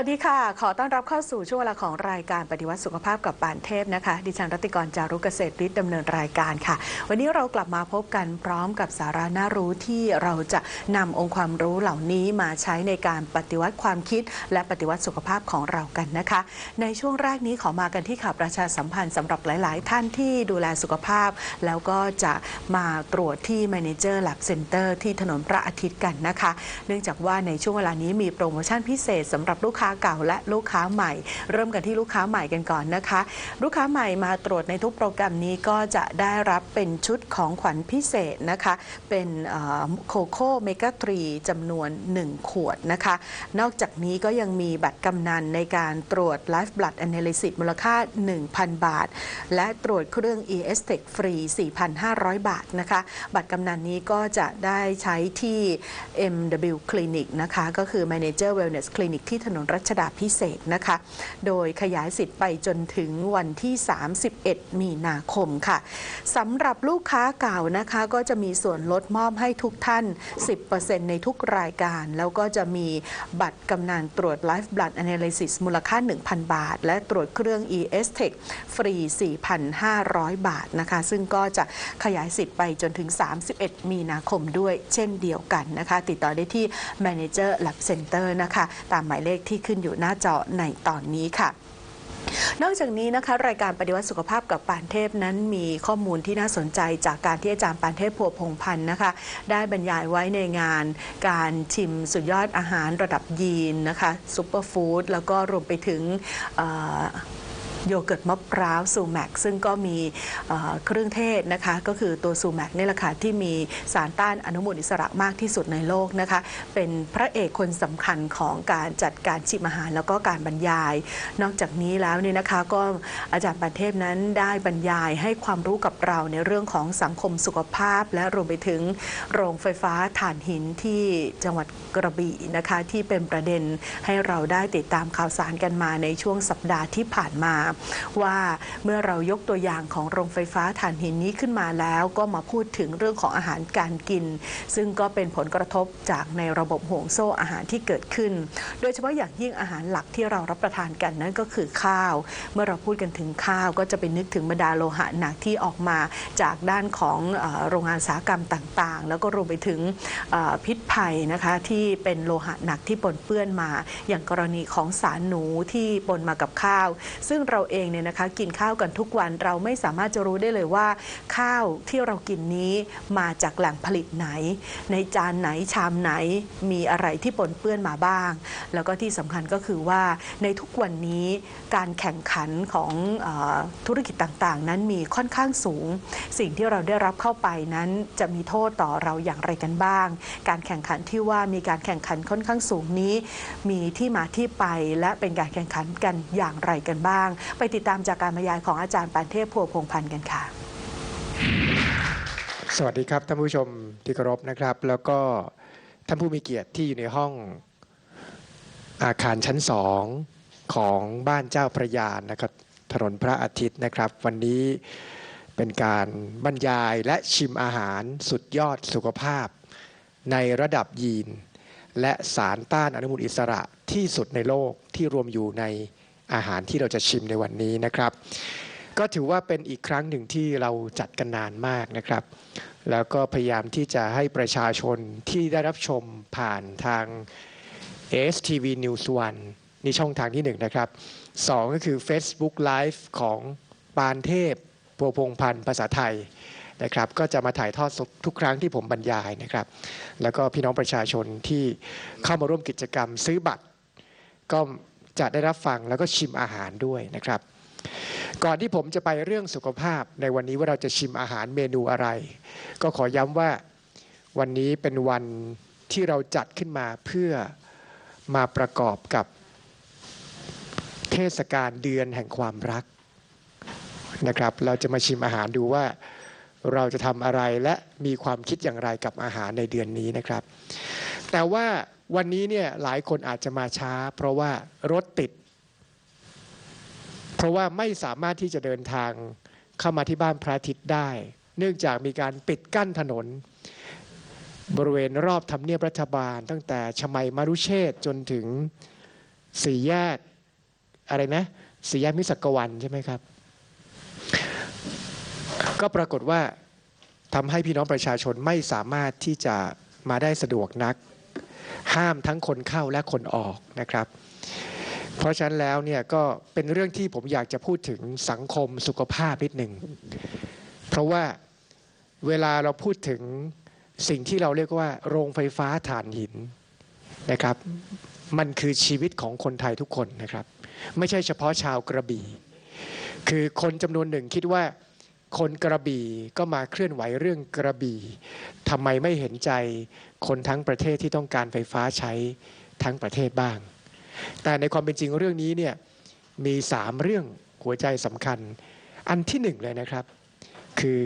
สวัสดีค่ะ ขอต้อนรับเข้าสู่ช่วงเวลาของรายการปฏิวัติสุขภาพกับปานเทพนะคะ ดิฉันรัติกรจารุกเกษตรฤทธิ์ดำเนินรายการค่ะ วันนี้เรากลับมาพบกันพร้อมกับสาระน่ารู้ที่เราจะนำองค์ความรู้เหล่านี้มาใช้ในการปฏิวัติความคิด และปฏิวัติสุขภาพของเรากันนะคะ ในช่วงแรกนี้ขอมากันที่ข่าวประชาสัมพันธ์สำหรับหลาย ๆ ท่านที่ดูแลสุขภาพ แล้วก็จะมาตรวจที่ Manager Lab Center ที่ถนนพระอาทิตย์กันนะคะ เนื่องจากว่าในช่วงเวลานี้มีโปรโมชั่นพิเศษสำหรับลูกค้าเก่าและลูกค้าใหม่ เริ่มกันที่ลูกค้าใหม่กันก่อนนะคะ ลูกค้าใหม่มาตรวจในทุกโปรแกรมนี้ก็จะได้รับเป็นชุดของขวัญพิเศษนะคะ เป็นโคโค่เมกาทรีจำนวน 1 ขวดนะคะ นอกจากนี้ก็ยังมีบัตรกำนันในการตรวจ Life Blood Analysis มูลค่า 1,000 บาท และตรวจเครื่อง ES Tech ฟรี 4,500 บาทนะคะ บัตรกำนันนี้ก็จะได้ใช้ที่ MW Clinic นะคะ ก็คือ Manager Wellness Clinic ที่ถนนรัชดาพิเศษนะคะ โดยขยายสิทธิ์ไปจนถึงวันที่ 31 มีนาคมค่ะสำหรับลูกค้าเก่านะคะก็จะมีส่วนลดมอบให้ทุกท่าน 10%ในทุกรายการ แล้วก็จะมีบัตรกำนันตรวจ Life Blood Analysis มูลค่า 1,000 บาท และตรวจเครื่อง ES Tech ฟรี 4,500 บาทนะคะ ซึ่งก็จะขยายสิทธิ์ไปจนถึง 31 มีนาคมด้วยเช่นเดียวกันนะคะ ติดต่อได้ที่ Manager Lab Center นะคะ ตามหมายเลขที่ขึ้นอยู่หน้าจอในตอนนี้ค่ะนอกจากนี้นะคะรายการปฏิวัติสุขภาพกับปานเทพนั้นมีข้อมูลที่น่าสนใจจากการที่อาจารย์ปานเทพพัวพงพันธ์นะคะ ได้บรรยายไว้ในงานการชิมสุดยอดอาหารระดับยีนนะคะซูเปอร์ฟู้ดแล้วก็รวมไปถึง โยเกิร์ตมะพร้าวซูแมกซึ่งก็มีเครื่องเทศนะคะ ก็คือตัวซูแมกนี่แหละค่ะที่มีสารต้านอนุมูลอิสระมากที่สุดในโลกนะคะ เป็นพระเอกคนสำคัญของการจัดการชิมอาหารแล้วก็การบรรยาย นอกจากนี้แล้วเนี่ยนะคะก็อาจารย์ปันเทพนั้นได้บรรยายให้ความรู้กับเราในเรื่องของสังคมสุขภาพ และรวมไปถึงโรงไฟฟ้าถ่านหินที่จังหวัดกระบี่นะคะที่เป็นประเด็นให้เราได้ติดตามข่าวสารกันมาในช่วงสัปดาห์ที่ผ่านมาว่าเมื่อเรายกตัวอย่างของโรงไฟฟ้าถ่านหินนี้ขึ้นมาแล้วก็มาพูดถึงเรื่องของอาหารการกิน ซึ่งก็เป็นผลกระทบจากในระบบห่วงโซ่อาหารที่เกิดขึ้น โดยเฉพาะอย่างยิ่งอาหารหลักที่เรารับประทานกันนั่นก็คือข้าว เมื่อเราพูดกันถึงข้าว ก็จะเป็นนึกถึงบรรดาโลหะหนักที่ออกมาจากด้านของโรงงานอุตสาหกรรมต่างๆ แล้วก็รวมไปถึงพิษภัยนะคะที่เป็นโลหะหนักที่ปนเปื้อนมา อย่างกรณีของสารหนูที่ปนมากับข้าว ซึ่งเราเองเนี่ยนะคะกินข้าวกันทุกวันเราไม่สามารถจะรู้ได้เลยว่า ข้าวที่เรากินนี้มาจากแหล่งผลิตไหน ในจานไหนชามไหนมีอะไรที่ปนเปื้อนมาบ้าง แล้วก็ที่สำคัญก็คือว่าในทุกวันนี้การแข่งขันของอธุรกิจต่างๆ นั้นมีค่อนข้างสูง สิ่งที่เราได้รับเข้าไปนั้นจะมีโทษต่อเราอย่างไรกันบ้าง การแข่งขันที่ว่ามีการแข่งขันค่อนข้างสูงนี้ มีที่มาที่ไปและเป็นการแข่งขันกันอย่างไรกันบ้างไปติดตามจากการบรรยายของอาจารย์ปานเทพพัวพงพันธ์กันค่ะ สวัสดีครับท่านผู้ชมที่เคารพนะครับ แล้วก็ท่านผู้มีเกียรติที่อยู่ในห้องอาคารชั้นสองของบ้านเจ้าพระยานนะครับถนนพระอาทิตย์นะครับ วันนี้เป็นการบรรยายและชิมอาหารสุดยอดสุขภาพ ในระดับยีน และสารต้านอนุมูลอิสระที่สุดในโลกที่รวมอยู่ใน อาหารที่เราจะชิมในวันนี้นะครับ ก็ถือว่าเป็นอีกครั้งหนึ่งที่เราจัดกันนานมากนะครับ แล้วก็พยายามที่จะให้ประชาชนที่ได้รับชมผ่านทาง STV News 1นี่ช่องทางที่ 1นนะครับสก็คือ Facebook Live ของปานเทพปัวพงพันธ์ภาษาไทยนะครับก็จะมาถ่ายทอดทุกครั้งที่ผมบรรยายนะครับ แล้วก็พี่น้องประชาชนที่เข้ามาร่วมกิจกรรมซื้อบัตร ก็ จะได้รับฟังแล้วก็ชิมอาหารด้วยนะครับ ก่อนที่ผมจะไปเรื่องสุขภาพในวันนี้ว่าเราจะชิมอาหารเมนูอะไร ก็ขอย้ำว่าวันนี้เป็นวันที่เราจัดขึ้นมาเพื่อมาประกอบกับเทศกาลเดือนแห่งความรักนะครับ เราจะมาชิมอาหารดูว่าเราจะทำอะไรและมีความคิดอย่างไรกับอาหารในเดือนนี้นะครับ แต่ว่าวันนี้เนี่ยหลายคนอาจจะมาช้า เพราะว่ารถติด เพราะว่าไม่สามารถที่จะเดินทางเข้ามาที่บ้านพระอาทิตย์ได้ เนื่องจากมีการปิดกั้นถนน บริเวณรอบทำเนียบรัฐบาล ตั้งแต่ชมัยมารุเชษจนถึงสี่แยกอะไรนะสี่แยกมิสักวันใช่ไหมครับ ก็ปรากฏว่าทำให้พี่น้องประชาชนไม่สามารถที่จะมาได้สะดวกนัก ห้ามทั้งคนเข้าและคนออกนะครับ เพราะฉะนั้นแล้วเนี่ยก็เป็นเรื่องที่ผมอยากจะพูดถึงสังคมสุขภาพนิดหนึ่ง เพราะว่าเวลาเราพูดถึงสิ่งที่เราเรียกว่า โรงไฟฟ้าถ่านหินนะครับ มันคือชีวิตของคนไทยทุกคนนะครับ ไม่ใช่เฉพาะชาวกระบี่ คือคนจำนวนหนึ่งคิดว่าคนกระบี่ก็มาเคลื่อนไหวเรื่องกระบี่ทำไมไม่เห็นใจ คนทั้งประเทศที่ต้องการไฟฟ้าใช้ทั้งประเทศบ้าง แต่ในความเป็นจริงเรื่องนี้เนี่ยมีสามเรื่องหัวใจสำคัญ อันที่หนึ่งเลยนะครับ คือ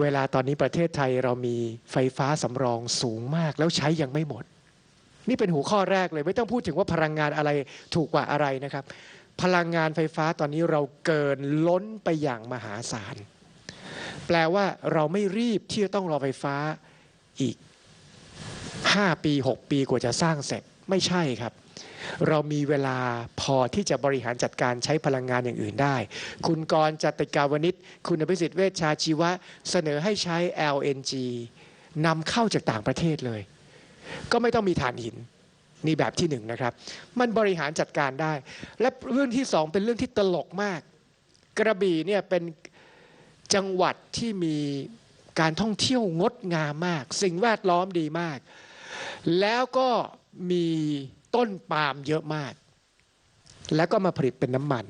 เวลาตอนนี้ประเทศไทยเรามีไฟฟ้าสำรองสูงมากแล้วใช้ยังไม่หมด นี่เป็นหัวข้อแรกเลยไม่ต้องพูดถึงว่าพลังงานอะไรถูกกว่าอะไรนะครับ พลังงานไฟฟ้าตอนนี้เราเกินล้นไปอย่างมหาศาล แปลว่าเราไม่รีบที่จะต้องรอไฟฟ้า อีก 5 ปี 6 ปีกว่าจะสร้างเสร็จไม่ใช่ครับ เรามีเวลาพอที่จะบริหารจัดการใช้พลังงานอย่างอื่นได้ คุณกรจติกาวนิชคุณอภิสิทธิ์เวชชาชีวะ เสนอให้ใช้ LNG นำเข้าจากต่างประเทศเลย ก็ไม่ต้องมีถ่านหินนี่แบบที่หนึ่งนะครับ มันบริหารจัดการได้ และเรื่องที่สองเป็นเรื่องที่ตลกมาก กระบี่เนี่ยเป็นจังหวัดที่มี การท่องเที่ยวงดงามมาก สิ่งแวดล้อมดีมาก แล้วก็มีต้นปาล์มเยอะมาก แล้วก็มาผลิตเป็นน้ำมัน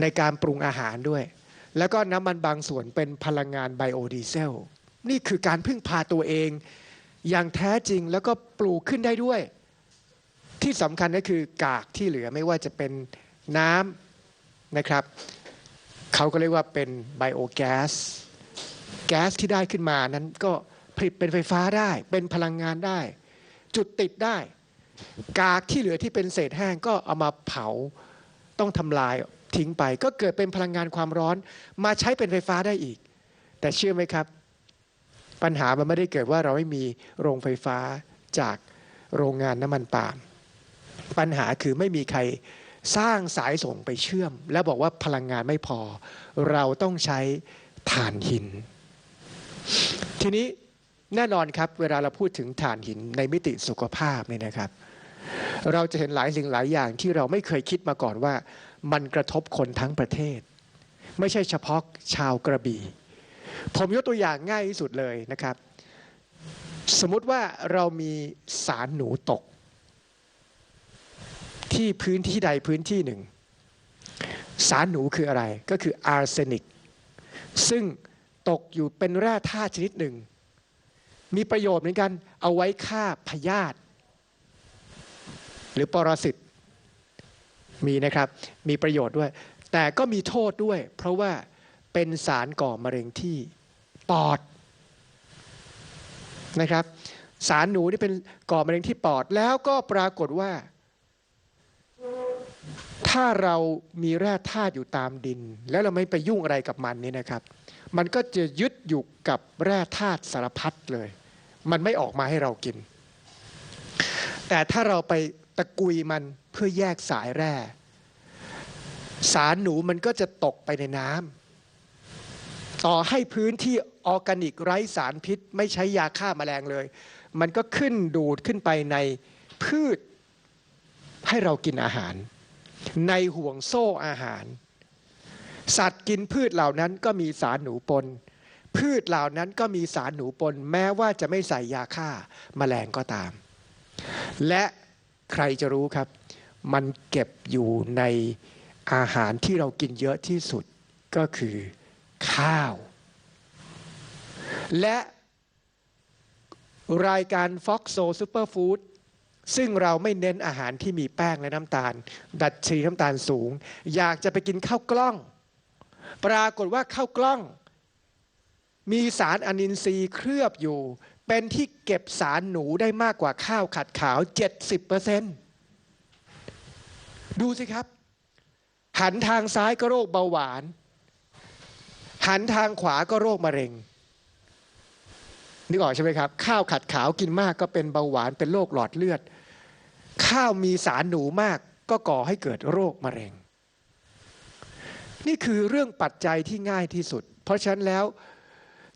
ในการปรุงอาหารด้วย แล้วก็น้ำมันบางส่วนเป็นพลังงานไบโอดีเซล นี่คือการพึ่งพาตัวเอง อย่างแท้จริงแล้วก็ปลูกขึ้นได้ด้วย ที่สำคัญก็คือกากที่เหลือไม่ว่าจะเป็นน้ำนะครับ เขาก็เรียกว่าเป็นไบโอแก๊ส แก๊สที่ได้ขึ้นมานั้นก็ผลิตเป็นไฟฟ้าได้ เป็นพลังงานได้ จุดติดได้ กากที่เหลือที่เป็นเศษแห้งก็เอามาเผาต้องทำลายทิ้งไป ก็เกิดเป็นพลังงานความร้อนมาใช้เป็นไฟฟ้าได้อีก แต่เชื่อไหมครับ ปัญหามันไม่ได้เกิดว่าเราไม่มีโรงไฟฟ้าจากโรงงานน้ำมันปาล์มปัญหาคือไม่มีใครสร้างสายส่งไปเชื่อม แล้วบอกว่าพลังงานไม่พอ เราต้องใช้ถ่านหิน ทีนี้แน่นอนครับเวลาเราพูดถึงถ่านหินในมิติสุขภาพเนี่ยนะครับ เราจะเห็นหลายสิ่งหลายอย่างที่เราไม่เคยคิดมาก่อนว่ามันกระทบคนทั้งประเทศ ไม่ใช่เฉพาะชาวกระบี่ ผมยกตัวอย่างง่ายที่สุดเลยนะครับ สมมติว่าเรามีสารหนูตก ที่พื้นที่ใดพื้นที่หนึ่ง สารหนูคืออะไรก็คืออาร์เซนิก ซึ่ง ตกอยู่เป็นแร่ธาตุชนิดหนึ่ง มีประโยชน์เหมือนกัน เอาไว้ฆ่าพยาธิหรือปรสิตมีนะครับ มีประโยชน์ด้วย แต่ก็มีโทษด้วย เพราะว่าเป็นสารก่อมะเร็งที่ปอดนะครับ สารหนูนี่เป็นก่อมะเร็งที่ปอด แล้วก็ปรากฏว่า ถ้าเรามีแร่ธาตุอยู่ตามดิน แล้วเราไม่ไปยุ่งอะไรกับมันนี่นะครับ มันก็จะยึดอยู่กับแร่ธาตุสารพัดเลย มันไม่ออกมาให้เรากิน แต่ถ้าเราไปตะกุยมันเพื่อแยกสายแร่ สารหนูมันก็จะตกไปในน้ำต่อให้พื้นที่ออร์แกนิกไร้สารพิษ ไม่ใช้ยาฆ่าแมลงเลย มันก็ขึ้นดูดขึ้นไปในพืชให้เรากินอาหาร ในห่วงโซ่อาหาร สัตว์กินพืชเหล่านั้นก็มีสารหนูปน พืชเหล่านั้นก็มีสารหนูปน แม้ว่าจะไม่ใส่ยาฆ่าแมลงก็ตาม และใครจะรู้ครับ มันเก็บอยู่ในอาหารที่เรากินเยอะที่สุดก็คือข้าว และรายการ Fox s o Superfood ซึ่งเราไม่เน้นอาหารที่มีแป้งและน้ำตาล ดัดชีน้ำตาลสูง อยากจะไปกินข้าวกล้อง ปรากฏว่าข้าวกล้อง มีสารอนินทรีย์เคลือบอยู่ เป็นที่เก็บสารหนูได้มากกว่าข้าวขัดขาว 70%ดูสิครับ หันทางซ้ายก็โรคเบาหวาน หันทางขวาก็โรคมะเร็งนึกออกใช่ไหมครับ ข้าวขัดขาวกินมากก็เป็นเบาหวานเป็นโรคหลอดเลือด ข้าวมีสารหนูมากก็ก่อให้เกิดโรคมะเร็ง นี่คือเรื่องปัจจัยที่ง่ายที่สุด เพราะฉะนั้นแล้ว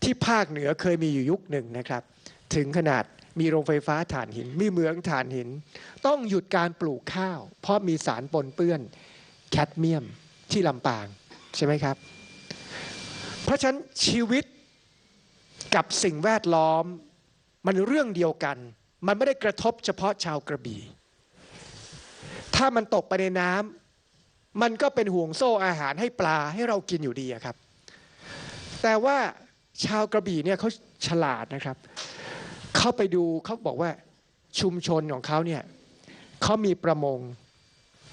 ที่ภาคเหนือเคยมีอยู่ยุคหนึ่งนะครับ ถึงขนาดมีโรงไฟฟ้าถ่านหิน มีเหมืองถ่านหิน ต้องหยุดการปลูกข้าว เพราะมีสารปนเปื้อนแคดเมียมที่ลำปางใช่ไหมครับ เพราะฉะนั้นชีวิตกับสิ่งแวดล้อมมันเรื่องเดียวกัน มันไม่ได้กระทบเฉพาะชาวกระบี่ ถ้ามันตกไปในน้ำ มันก็เป็นห่วงโซ่อาหารให้ปลาให้เรากินอยู่ดีครับ แต่ว่าชาวกระบี่เนี่ยเขาฉลาดนะครับ เข้าไปดูเขาบอกว่าชุมชนของเขาเนี่ยเขามีประมง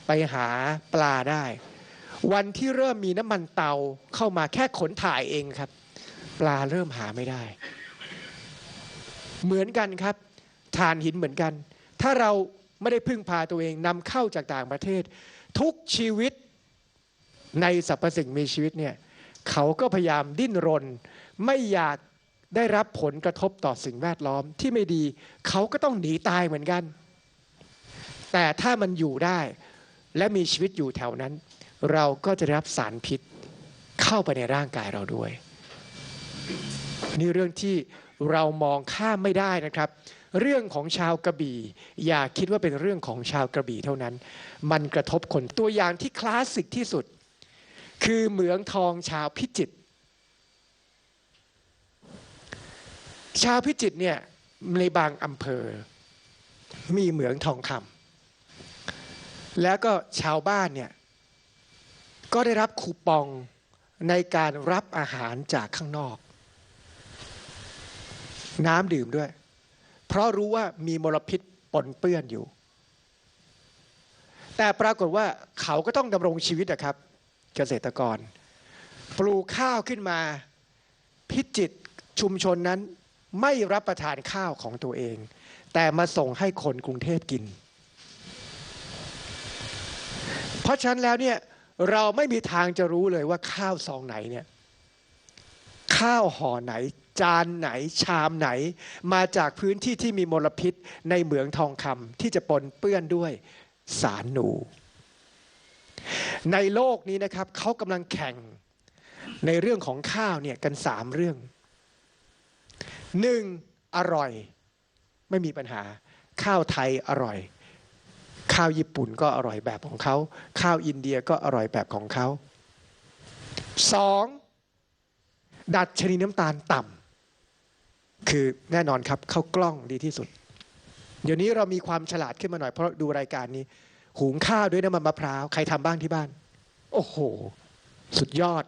ไปหาปลาได้ วันที่เริ่มมีน้ำมันเตาเข้ามาแค่ขนถ่ายเองครับ ปลาเริ่มหาไม่ได้ เหมือนกันครับถ่านหินเหมือนกัน ถ้าเรา ไม่ได้พึ่งพาตัวเองนำเข้าจากต่างประเทศ ทุกชีวิตในสรรพสิ่งมีชีวิตเนี่ยเขาก็พยายามดิ้นรน ไม่อยากได้รับผลกระทบต่อสิ่งแวดล้อมที่ไม่ดี เขาก็ต้องหนีตายเหมือนกัน แต่ถ้ามันอยู่ได้และมีชีวิตอยู่แถวนั้น เราก็จะได้รับสารพิษเข้าไปในร่างกายเราด้วย นี่เรื่องที่เรามองข้ามไม่ได้นะครับ เรื่องของชาวกระบี่ อย่าคิดว่าเป็นเรื่องของชาวกระบี่เท่านั้น มันกระทบคนตัวอย่างที่คลาสสิกที่สุด คือเหมืองทองชาวพิจิตรชาวพิจิตรเนี่ยในบางอำเภอ มีเหมืองทองคำแล้วก็ชาวบ้านเนี่ยก็ได้รับคูปองในการรับอาหารจากข้างนอก น้ำดื่มด้วย เพราะรู้ว่ามีมลพิษปนเปื้อนอยู่ แต่ปรากฏว่าเขาก็ต้องดำรงชีวิตนะครับ เกษตรกร ปลูกข้าวขึ้นมา พิจิตชุมชนนั้นไม่รับประทานข้าวของตัวเอง แต่มาส่งให้คนกรุงเทพกิน เพราะฉะนั้นแล้วเนี่ยเราไม่มีทางจะรู้เลยว่าข้าวซองไหนเนี่ยข้าวห่อไหน จานไหนชามไหน มาจากพื้นที่ที่มีมลพิษในเหมืองทองคำที่จะปนเปื้อนด้วยสารหนู ในโลกนี้นะครับเขากำลังแข่งในเรื่องของข้าวเนี่ยกันสามเรื่องหนึ่งอร่อยไม่มีปัญหา ข้าวไทยอร่อย ข้าวญี่ปุ่นก็อร่อยแบบของเขา ข้าวอินเดียก็อร่อยแบบของเขาสองดัดชนีน้ำตาลต่ำ คือแน่นอนครับข้าวกล้องดีที่สุด เดี๋ยวนี้เรามีความฉลาดขึ้นมาหน่อยเพราะดูรายการนี้ หุงข้าวด้วยน้ำมันมะพร้าวใครทำบ้างที่บ้าน โอ้โห สุดยอด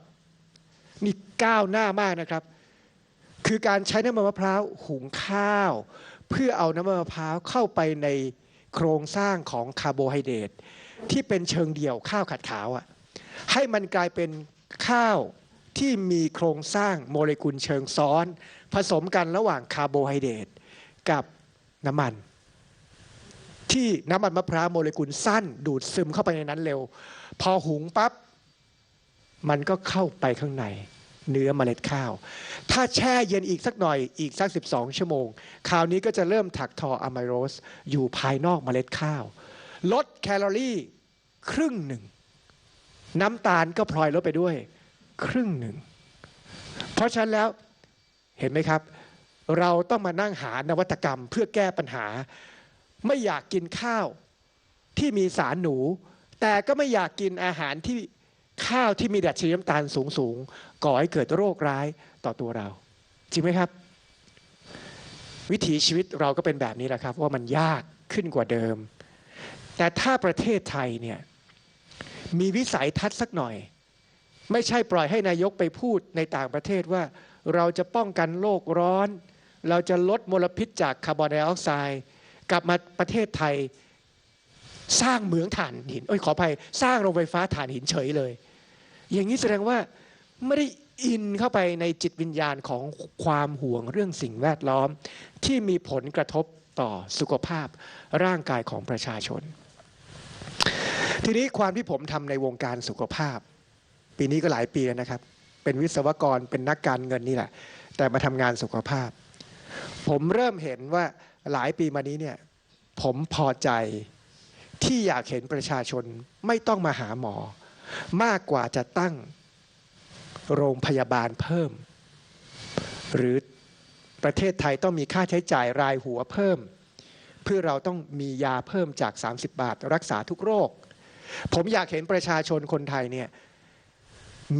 นี่ก้าวหน้ามากนะครับ คือการใช้น้ำมันมะพร้าวหุงข้าว เพื่อเอาน้ำมันมะพร้าวเข้าไปในโครงสร้างของคาร์โบไฮเดรตที่เป็นเชิงเดี่ยวข้าวขัดขาวอะ่ะให้มันกลายเป็นข้าว ที่มีโครงสร้างโมเลกุลเชิงซ้อน ผสมกันระหว่างคาร์โบไฮเดรตกับน้ำมัน ที่น้ำมันมะพร้าวโมเลกุลสั้น ดูดซึมเข้าไปในนั้นเร็ว พอหุงปั๊บมันก็เข้าไปข้างในเนื้อเมล็ดข้าว ถ้าแช่เย็นอีกสักหน่อยอีกสัก 12 ชั่วโมง คราวนี้ก็จะเริ่มถักทออะไมโรสอยู่ภายนอกเมล็ดข้าว ลดแคลอรี่ครึ่งหนึ่ง น้ำตาลก็พลอยลดไปด้วย ครึ่งหนึ่ง เพราะฉะนั้นแล้วเห็นไหมครับ เราต้องมานั่งหานวัตกรรมเพื่อแก้ปัญหา ไม่อยากกินข้าวที่มีสารหนู แต่ก็ไม่อยากกินอาหารที่ข้าวที่มีดัชนีน้ำตาลสูงสูงก่อให้เกิดโรคร้ายต่อตัวเรา จริงไหมครับ วิถีชีวิตเราก็เป็นแบบนี้แหละครับ ว่ามันยากขึ้นกว่าเดิม แต่ถ้าประเทศไทยเนี่ยมีวิสัยทัศน์สักหน่อย ไม่ใช่ปล่อยให้นายกไปพูดในต่างประเทศว่า เราจะป้องกันโลกร้อน เราจะลดมลพิษจากคาร์บอนไดออกไซด์กลับมาประเทศไทยสร้างเหมืองถ่านหินเอ้ยขออภัยสร้างโรงไฟฟ้าถ่านหินเฉยเลย อย่างนี้แสดงว่าไม่ได้อินเข้าไปในจิตวิญญาณของความห่วงเรื่องสิ่งแวดล้อม ที่มีผลกระทบต่อสุขภาพร่างกายของประชาชน ทีนี้ความที่ผมทำในวงการสุขภาพ ปีนี้ก็หลายปีแล้วนะครับ เป็นวิศวกรเป็นนักการเงินนี่แหละ แต่มาทำงานสุขภาพ ผมเริ่มเห็นว่าหลายปีมานี้เนี่ยผมพอใจที่อยากเห็นประชาชนไม่ต้องมาหาหมอ มากกว่าจะตั้งโรงพยาบาลเพิ่ม หรือประเทศไทยต้องมีค่าใช้จ่ายรายหัวเพิ่ม เพื่อเราต้องมียาเพิ่มจาก 30 บาท รักษาทุกโรค ผมอยากเห็นประชาชนคนไทยเนี่ย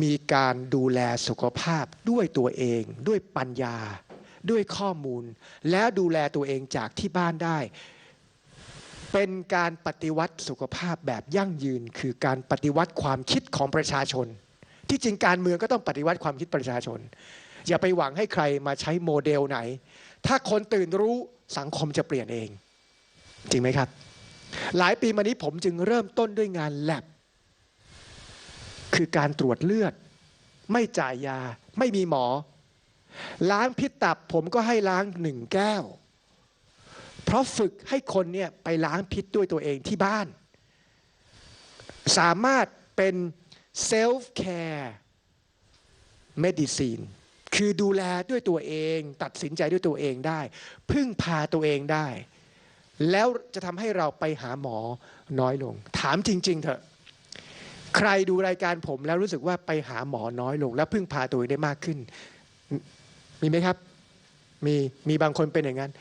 มีการดูแลสุขภาพด้วยตัวเอง ด้วยปัญญา ด้วยข้อมูล แล้วดูแลตัวเองจากที่บ้านได้ เป็นการปฏิวัติสุขภาพแบบยั่งยืน คือการปฏิวัติความคิดของประชาชน ที่จริงการเมืองก็ต้องปฏิวัติความคิดประชาชน อย่าไปหวังให้ใครมาใช้โมเดลไหน ถ้าคนตื่นรู้สังคมจะเปลี่ยนเอง จริงไหมครับ หลายปีมานี้ผมจึงเริ่มต้นด้วยงานแลบ คือการตรวจเลือด ไม่จ่ายยา ไม่มีหมอ ล้างพิษตับผมก็ให้ล้างหนึ่งแก้ว เพราะฝึกให้คนเนี่ยไปล้างพิษด้วยตัวเองที่บ้าน สามารถเป็นเซลฟ์แคร์เมดิซีนคือดูแลด้วยตัวเอง ตัดสินใจด้วยตัวเองได้ พึ่งพาตัวเองได้ แล้วจะทำให้เราไปหาหมอน้อยลง ถามจริง ๆ เถอะ ใครดูรายการผมแล้วรู้สึกว่าไปหาหมอน้อยลง และพึ่งพาตัวเองได้มากขึ้น มีไหมครับ มีมีบางคนเป็นอย่างนั้น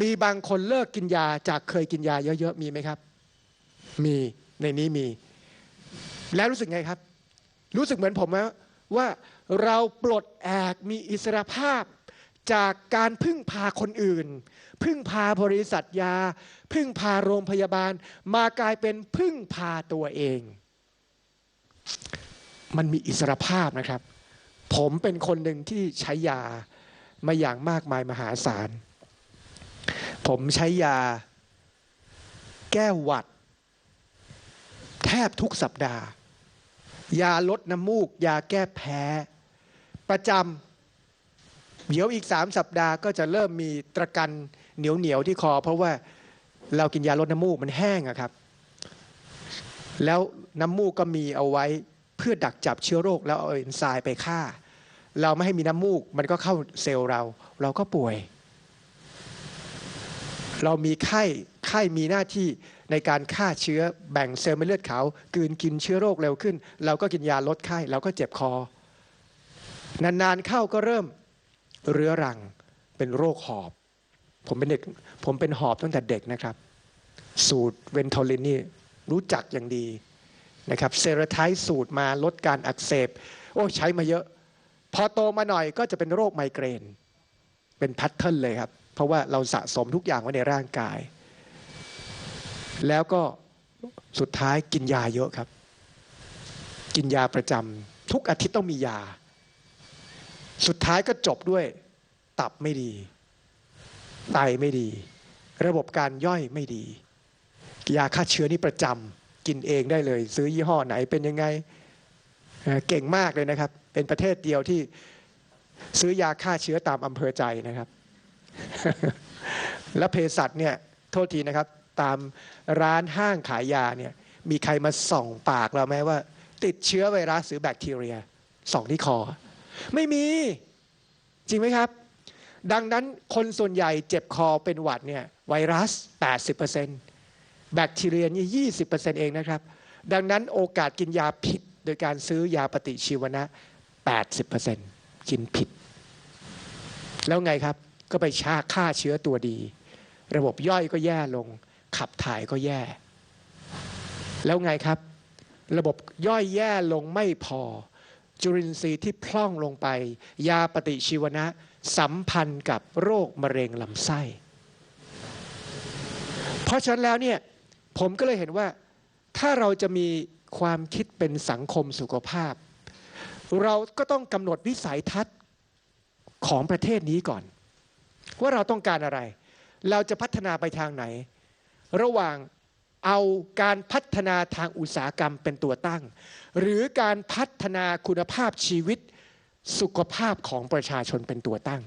มีบางคนเลิกกินยาจากเคยกินยาเยอะๆมีไหมครับ มีในนี้มี แล้วรู้สึกไงครับ รู้สึกเหมือนผมไหมว่าเราปลดแอกมีอิสรภาพจากการพึ่งพาคนอื่น พึ่งพาบริษัทยา พึ่งพาโรงพยาบาล มากลายเป็นพึ่งพาตัวเอง มันมีอิสรภาพนะครับ ผมเป็นคนหนึ่งที่ใช้ยามาอย่างมากมายมหาศาล ผมใช้ยาแก้หวัด แทบทุกสัปดาห์ ยาลดน้ำมูก ยาแก้แพ้ ประจำเดี๋ยวอีกสามสัปดาห์ก็จะเริ่มมีตะกันเหนียวเหนียวๆที่คอ เพราะว่าเรากินยาลดน้ำมูกมันแห้งอะครับ แล้วน้ำมูกก็มีเอาไว้เพื่อดักจับเชื้อโรคแล้วเอาเอนไซม์ไปฆ่า เราไม่ให้มีน้ำมูกมันก็เข้าเซลล์เรา เราก็ป่วย เรามีไข้ไข้มีหน้าที่ในการฆ่าเชื้อแบ่งเซลล์ไม่เลือดขาวกืนกินเชื้อโรคเร็วขึ้น เราก็กินยาลดไข้เราก็เจ็บคอนานๆเข้าก็เริ่มเรื้อรังเป็นโรคหอบ ผมเป็นเด็กผมเป็นหอบตั้งแต่เด็กนะครับ สูตรเวนโทลินนี่ รู้จักอย่างดีนะครับเซโรไทสูตรมาลดการอักเสบ โอ้ใช้มาเยอะ พอโตมาหน่อยก็จะเป็นโรคไมเกรน เป็นแพทเทิร์นเลยครับ เพราะว่าเราสะสมทุกอย่างไว้ในร่างกาย แล้วก็สุดท้ายกินยาเยอะครับ กินยาประจำทุกอาทิตย์ต้องมียา สุดท้ายก็จบด้วยตับไม่ดีไตไม่ดี ระบบการย่อยไม่ดี ยาฆ่าเชื้อนี่ประจำกินเองได้เลย ซื้อยี่ห้อไหนเป็นยังไงเก่งมากเลยนะครับ เป็นประเทศเดียวที่ซื้อยาฆ่าเชื้อตามอำเภอใจนะครับ แล้วเภสัชเนี่ยโทษทีนะครับ ตามร้านห้างขายยาเนี่ยมีใครมาส่องปากเราไหมว่า ติดเชื้อไวรัสหรือแบคทีเรียส่องที่คอ ไม่มี จริงไหมครับ ดังนั้นคนส่วนใหญ่เจ็บคอเป็นหวัดเนี่ยไวรัส 80% แบคทีเรียนี่ 20%เองนะครับ ดังนั้นโอกาสกินยาผิดโดยการซื้อยาปฏิชีวนะ 80%กินผิด แล้วไงครับก็ไปชาฆ่าเชื้อตัวดี ระบบย่อยก็แย่ลง ขับถ่ายก็แย่ แล้วไงครับ ระบบย่อยแย่ลงไม่พอ จุลินทรีย์ที่พร่องลงไป ยาปฏิชีวนะ สัมพันธ์กับโรคมะเร็งลำไส้ เพราะฉะนั้นแล้วเนี่ย ผมก็เลยเห็นว่าถ้าเราจะมีความคิดเป็นสังคมสุขภาพ เราก็ต้องกำหนดวิสัยทัศน์ของประเทศนี้ก่อน ว่าเราต้องการอะไร เราจะพัฒนาไปทางไหน ระหว่างเอาการพัฒนาทางอุตสาหกรรมเป็นตัวตั้ง หรือการพัฒนาคุณภาพชีวิตสุขภาพของประชาชนเป็นตัวตั้ง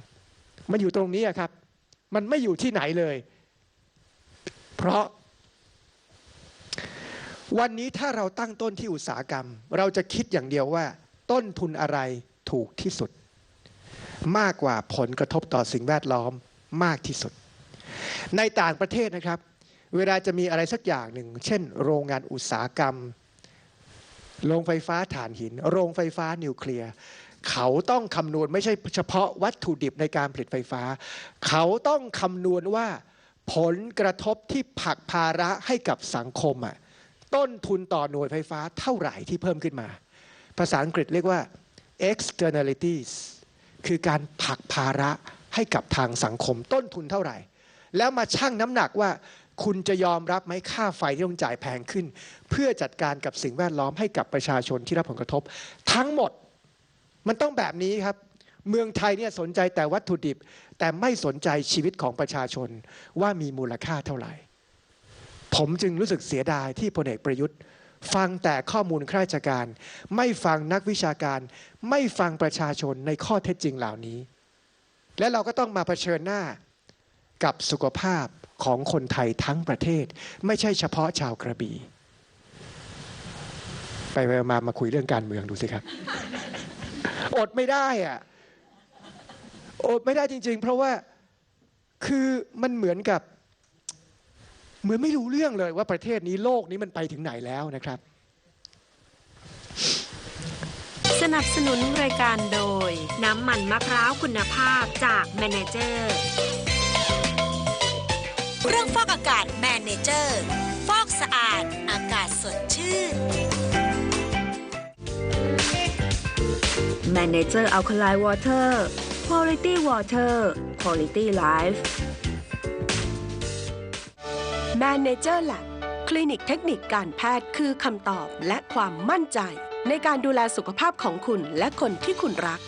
มันอยู่ตรงนี้ครับ มันไม่อยู่ที่ไหนเลย เพราะ วันนี้ถ้าเราตั้งต้นที่อุตสาหกรรม เราจะคิดอย่างเดียวว่า ต้นทุนอะไรถูกที่สุด มากกว่าผลกระทบต่อสิ่งแวดล้อมมากที่สุด ในต่างประเทศนะครับ เวลาจะมีอะไรสักอย่างหนึ่ง เช่น โรงงานอุตสาหกรรม โรงไฟฟ้าถ่านหิน โรงไฟฟ้านิวเคลียร์เขาต้องคำนวณไม่ใช่เฉพาะวัตถุดิบในการผลิตไฟฟ้า เขาต้องคำนวณว่าผลกระทบที่ผักภาระให้กับสังคมอะ ต้นทุนต่อหน่วยไฟฟ้าเท่าไหร่ที่เพิ่มขึ้นมา ภาษาอังกฤษเรียกว่า externalities คือการผลักภาระให้กับทางสังคมต้นทุนเท่าไหร่ แล้วมาชั่งน้ำหนักว่าคุณจะยอมรับไหมค่าไฟที่ต้องจ่ายแพงขึ้น เพื่อจัดการกับสิ่งแวดล้อมให้กับประชาชนที่รับผลกระทบ ทั้งหมดมันต้องแบบนี้ครับ เมืองไทยเนี่ยสนใจแต่วัตถุดิบ แต่ไม่สนใจชีวิตของประชาชนว่ามีมูลค่าเท่าไหร่ ผมจึงรู้สึกเสียดายที่พลเอกประยุทธ์ ฟังแต่ข้อมูลข้าราชการ ไม่ฟังนักวิชาการ ไม่ฟังประชาชนในข้อเท็จจริงเหล่านี้ และเราก็ต้องมาเผชิญหน้ากับสุขภาพของคนไทยทั้งประเทศ ไม่ใช่เฉพาะชาวกระบี่ไปไปมามาคุยเรื่องการเมืองดูสิครับ อดไม่ได้อะอดไม่ได้จริง ๆ เพราะว่าคือมันเหมือนกับ เหมือนไม่รู้เรื่องเลยว่าประเทศนี้โลกนี้มันไปถึงไหนแล้วนะครับ สนับสนุนรายการโดย น้ำมันมะพร้าวคุณภาพจากแมเนเจอร์เครื่องฟอกอากาศแมเนเจอร์ฟอกสะอาด อากาศสดชื่น Manager Alkaline Water Quality Water Quality Life Manager Lab คลินิกเทคนิคการแพทย์คือคำตอบและความมั่นใจ ในการดูแลสุขภาพของคุณและคนที่คุณรัก